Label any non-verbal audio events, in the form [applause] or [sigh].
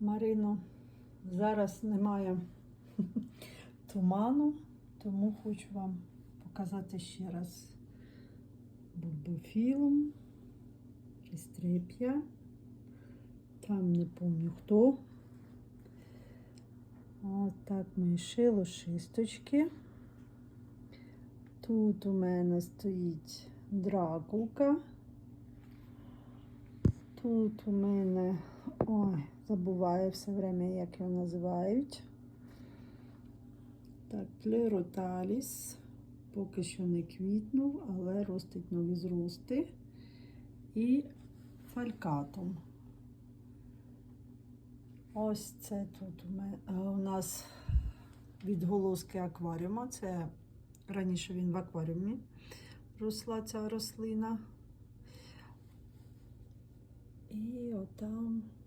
Марино. Зараз немає [laughs] туману, тому хочу вам показати ще раз бульбофілум, істреп'я. Там не пам'ятаю хто. Ось так ми шило шисточки. Тут у мене стоїть дракулка. Тут у мене, забуваю все время, як його називають. Так, плероталіс. Поки що не квітнув, але ростить нові зрости. І фалькатум. Ось це тут у, мене, у нас відголоски акваріума. Це раніше він в акваріумі росла ця рослина. І отам